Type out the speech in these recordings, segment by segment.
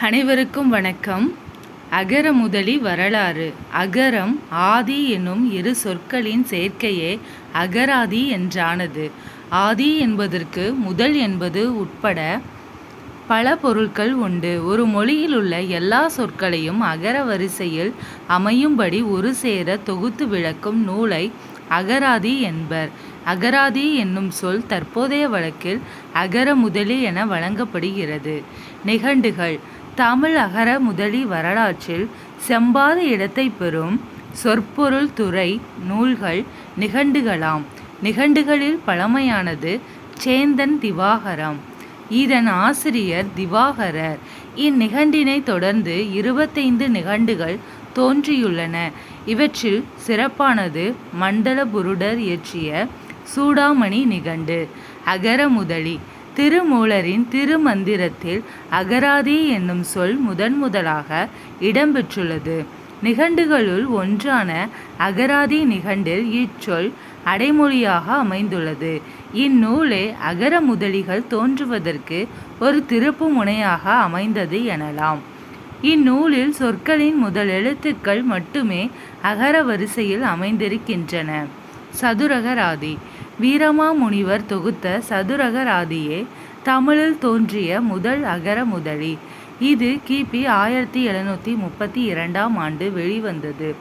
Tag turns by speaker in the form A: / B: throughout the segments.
A: அனைவருக்கும் வணக்கம். அகர முதலி வரலாறு. அகரம் ஆதி என்னும் இரு சொற்களின் சேர்க்கையே அகராதி என்றானது. ஆதி என்பதற்கு முதல் என்பது உட்பட பல பொருட்கள் உண்டு. ஒரு மொழியில் உள்ள எல்லா சொற்களையும் அகர வரிசையில் அமையும்படி ஒரு சேர தொகுத்து விளக்கும் நூலை அகராதி என்பர். அகராதி என்னும் சொல் தற்போதைய வழக்கில் அகர முதலி என வழங்கப்படுகிறது. நிகண்டுகள். தமிழ் அகர முதலி வரலாற்றில் செம்பாத இடத்தை பெறும் சொற்பொருள் துறை நூல்கள் நிகண்டுகளாம் நிகண்டுகளில் பழமையானது சேந்தன் திவாகரம். இதன் ஆசிரியர் திவாகரர். இந்நிகண்டினை தொடர்ந்து இருபத்தைந்து நிகண்டுகள் தோன்றியுள்ளன. இவற்றில் சிறப்பானது மண்டல புருடர் இயற்றிய சூடாமணி நிகண்டு. அகர முதலி. திருமூலரின் திருமந்திரத்தில் அகராதி என்னும் சொல் முதன் முதலாக இடம்பெற்றுள்ளது. நிகண்டுகளுள் ஒன்றான அகராதி நிகண்டில் இச்சொல் அடைமொழியாக அமைந்துள்ளது. இந்நூலே அகர முதலிகள் தோன்றுவதற்கு ஒரு திருப்பு முனையாக அமைந்தது எனலாம். இந்நூலில் சொற்களின் முதல் எழுத்துக்கள் மட்டுமே அகர வரிசையில் அமைந்திருக்கின்றன. சதுரகராதி வீரமாமுனிவர் தொகுத்த சதுரகராதியே தமிழில் தோன்றிய முதல் அகர முதலி. இது கிபி ஆயிரத்தி எழுநூற்றி முப்பத்தி இரண்டாம் ஆண்டு வெளிவந்தது.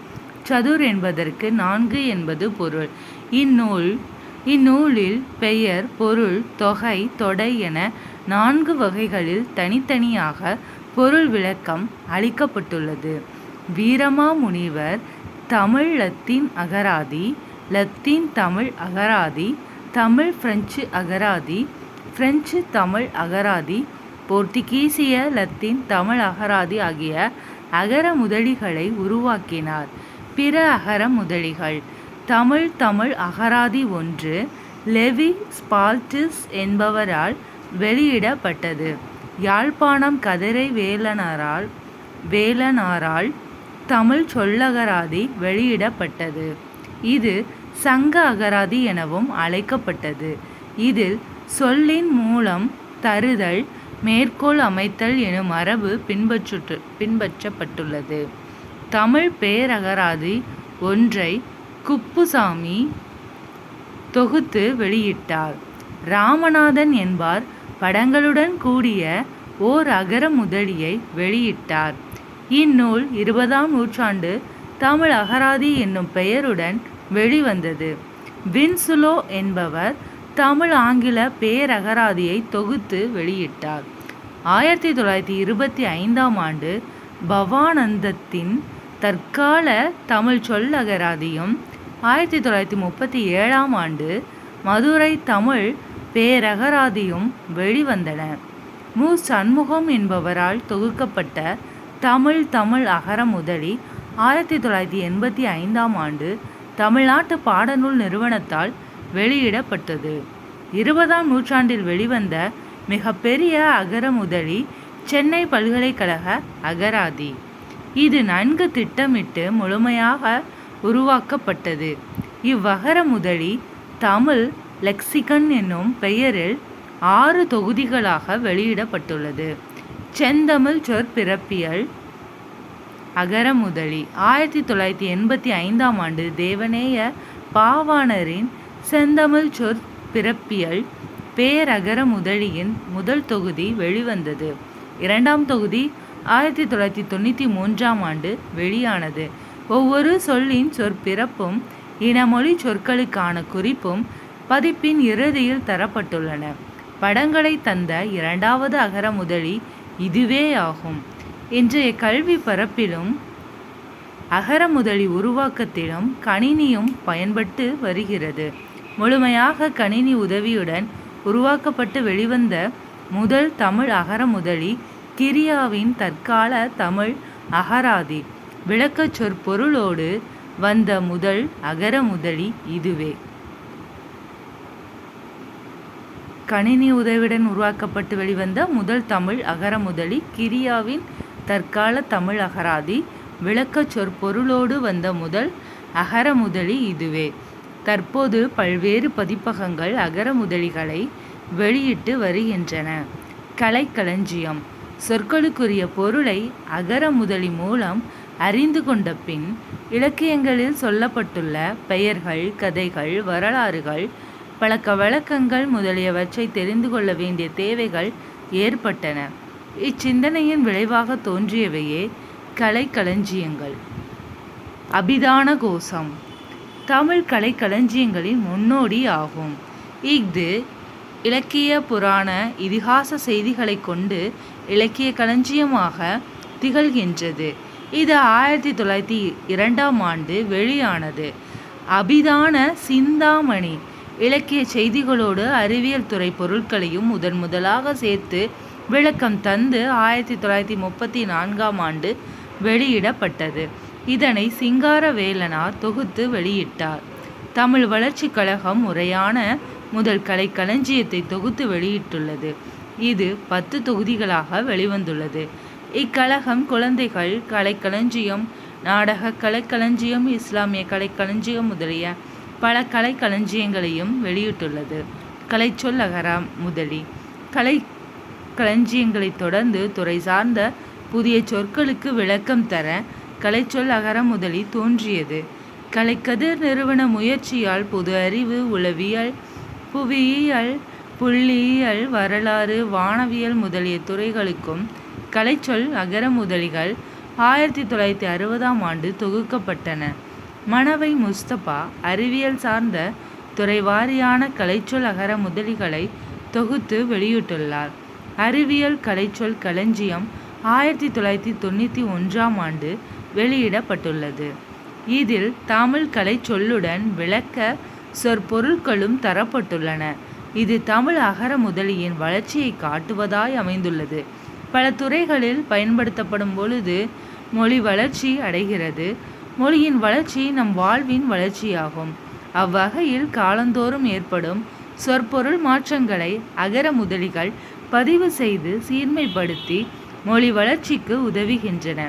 A: சதுர் என்பதற்கு நான்கு என்பது பொருள். இந்நூல் இந்நூலில் பெயர் பொருள் தொகை தொடை என நான்கு வகைகளில் தனித்தனியாக பொருள் விளக்கம் அளிக்கப்பட்டுள்ளது. வீரமாமுனிவர் தமிழ் லத்தீன் அகராதி லத்தீன் தமிழ் அகராதி தமிழ் பிரெஞ்சு அகராதி பிரெஞ்சு தமிழ் அகராதி போர்த்துகீசிய லத்தீன் தமிழ் அகராதி ஆகிய அகர முதலிகளை உருவாக்கினார். பிற அகர முதலிகள் தமிழ் தமிழ் அகராதி ஒன்று லெவி ஸ்பால்டிஸ் என்பவரால் வெளியிடப்பட்டது. யாழ்ப்பாணம் கதிரை வேலனாரால் வேலனாரால் தமிழ் சொல்லகராதி வெளியிடப்பட்டது. இது சங்க அகராதி எனவும் அழைக்கப்பட்டது. இதில் சொல்லின் மூலம் தருதல் மேற்கோள் அமைத்தல் எனும் மரபு பின்பற்று பின்பற்றப்பட்டுள்ளது. தமிழ் பேரகராதி ஒன்றை குப்புசாமி தொகுத்து வெளியிட்டார். ராமநாதன் என்பார் படங்களுடன் கூடிய ஓர் அகர முதலியை வெளியிட்டார். இந்நூல் இருபதாம் நூற்றாண்டு தமிழ் அகராதி என்னும் பெயருடன் வெளிவந்தது. வின்சுலோ என்பவர் தமிழ் ஆங்கில பேரகராதியை தொகுத்து வெளியிட்டார். ஆயிரத்தி தொள்ளாயிரத்தி இருபத்தி ஐந்தாம் ஆண்டு பவானந்தத்தின் தற்கால தமிழ் சொல்லகராதியும் ஆயிரத்தி தொள்ளாயிரத்தி முப்பத்தி ஏழாம் ஆண்டு மதுரை தமிழ் பேரகராதியும் வெளிவந்தன. மு. சண்முகம் என்பவரால் தொகுக்கப்பட்ட தமிழ் தமிழ் அகர முதலி ஆயிரத்தி தொள்ளாயிரத்தி எண்பத்தி ஐந்தாம் ஆண்டு தமிழ்நாட்டு பாடநூல் நிறுவனத்தால் வெளியிடப்பட்டது. இருபதாம் நூற்றாண்டில் வெளிவந்த மிகப்பெரிய அகர முதலி சென்னை பல்கலைக்கழக அகராதி. இது நன்கு திட்டமிட்டு முழுமையாக உருவாக்கப்பட்டது. இவ்வகர முதலி தமிழ் லெக்சிகன் என்னும் பெயரில் ஆறு தொகுதிகளாக வெளியிடப்பட்டுள்ளது. செந்தமிழ் சொற்பிறப்பியல் அகர முதலி ஆயிரத்தி தொள்ளாயிரத்தி எண்பத்தி ஐந்தாம் ஆண்டு தேவநேய பாவாணரின் செந்தமிழ் சொற்பிறப்பியல் பேரகர முதலியின் முதல் தொகுதி வெளிவந்தது. இரண்டாம் தொகுதி ஆயிரத்தி தொள்ளாயிரத்தி தொண்ணூற்றி மூன்றாம் ஆண்டு வெளியானது. ஒவ்வொரு சொல்லின் சொற்பிறப்பும் இனமொழி சொற்களுக்கான குறிப்பும் பதிப்பின் இறுதியில் தரப்பட்டுள்ளன. படங்களை தந்த இரண்டாவது அகர முதலி இதுவே ஆகும் இன்றைய கல்வி பரப்பிலும் அகர முதலி உருவாக்கத்திலும் கணினியும் பயன்பட்டு வருகிறது. முழுமையாக கணினி உதவியுடன் உருவாக்கப்பட்டு வெளிவந்த முதல் தமிழ் அகர முதலி கிரியாவின் தற்கால தமிழ் அகராதி. விளக்கச் சொற்பொருளோடு வந்த முதல் அகர முதலி இதுவே. கணினி உதவியுடன் உருவாக்கப்பட்டு வெளிவந்த முதல் தமிழ் அகர முதலி கிரியாவின் தற்கால தமிழ் அகராதி விளக்கச் சொற்பொருளோடு வந்த முதல் அகர முதலி இதுவே. தற்போது பல்வேறு பதிப்பகங்கள் அகர முதலிகளை வெளியிட்டு வருகின்றன. கலைக்களஞ்சியம் சொற்களுக்குரிய பொருளை அகர முதலி மூலம் அறிந்து கொண்ட பின் இலக்கியங்களில் சொல்லப்பட்டுள்ள பெயர்கள் கதைகள் வரலாறுகள் பழக்க வழக்கங்கள் முதலியவற்றை தெரிந்து கொள்ள வேண்டிய தேவைகள் ஏற்பட்டன. இச்சிந்தனையின் விளைவாக தோன்றியவையே கலைக்களஞ்சியங்கள். அபிதான கோஷம். தமிழ் கலைக்களஞ்சியங்களின் முன்னோடி ஆகும். இஃது இலக்கிய புராண இதிகாச செய்திகளை கொண்டு இலக்கிய களஞ்சியமாக திகழ்கின்றது. இது ஆயிரத்தி தொள்ளாயிரத்தி இரண்டாம் ஆண்டு வெளியானது. அபிதான சிந்தாமணி இலக்கிய செய்திகளோடு அறிவியல் துறை பொருட்களையும் முதன் முதலாக சேர்த்து விளக்கம் தந்து ஆயிரத்தி தொள்ளாயிரத்தி முப்பத்தி நான்காம் ஆண்டு வெளியிடப்பட்டது. இதனை சிங்காரவேலனார் தொகுத்து வெளியிட்டார். தமிழ் வளர்ச்சிக் கழகம் முறையான முதல் கலைக்களஞ்சியத்தை தொகுத்து வெளியிட்டுள்ளது. இது பத்து தொகுதிகளாக வெளிவந்துள்ளது. இக்கழகம் குழந்தைகள் கலைக்களஞ்சியம் நாடக கலைக்களஞ்சியம் இஸ்லாமிய கலைக்களஞ்சியம் முதலிய பல கலைக்களஞ்சியங்களையும் வெளியிட்டுள்ளது. கலைச்சொல்லகரம் முதலி. கலை களஞ்சியங்களைத் தொடர்ந்து துறை சார்ந்த புதிய சொற்களுக்கு விளக்கம் தர கலைச்சொல் அகர முதலி தோன்றியது. கலைக்கதிர் நிறுவன முயற்சியால் பொது அறிவு உளவியல் புவியியல் புள்ளியியல் வரலாறு வானவியல் முதலிய துறைகளுக்கும் கலைச்சொல் அகர முதலிகள் ஆயிரத்தி தொள்ளாயிரத்தி அறுபதாம் ஆண்டு தொகுக்கப்பட்டன. மணவை முஸ்தபா அறிவியல் சார்ந்த துறை வாரியான கலைச்சொல் அகர முதலிகளை தொகுத்து வெளியிட்டுள்ளார். அறிவியல் கலைச்சொல் களஞ்சியம் ஆயிரத்தி தொள்ளாயிரத்தி தொண்ணூற்றி ஒன்றாம் ஆண்டு வெளியிடப்பட்டுள்ளது. இதில் தமிழ் கலைச்சொல்லுடன் விளக்க சொற்பொருட்களும் தரப்பட்டுள்ளன. இது தமிழ் அகர முதலியின் வளர்ச்சியை காட்டுவதாய் அமைந்துள்ளது. பல துறைகளில் பயன்படுத்தப்படும் பொழுது மொழி வளர்ச்சி அடைகிறது. மொழியின் வளர்ச்சி நம் வாழ்வின் வளர்ச்சியாகும். அவ்வகையில் காலந்தோறும் ஏற்படும் சொற்பொருள் மாற்றங்களை அகர முதலிகள் பதிவு செய்து சீர்மைப்படுத்தி மொழி வளர்ச்சிக்கு உதவுகின்றன.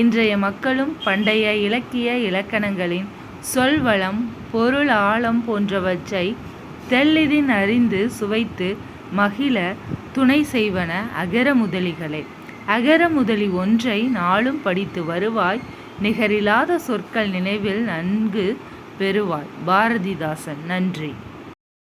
A: இன்றைய மக்களும் பண்டைய இலக்கிய இலக்கணங்களின் சொல்வளம் பொருள் ஆழம் போன்றவற்றை தெல்லிதின் அறிந்து சுவைத்து மகிழ துணை செய்வன அகர முதலிகளே. அகர முதலி ஒன்றை நாளும் படித்து வருவாய் நிகரில்லாத சொற்கள் நினைவில் நன்கு பெறுவாய். பாரதிதாசன் நன்றி.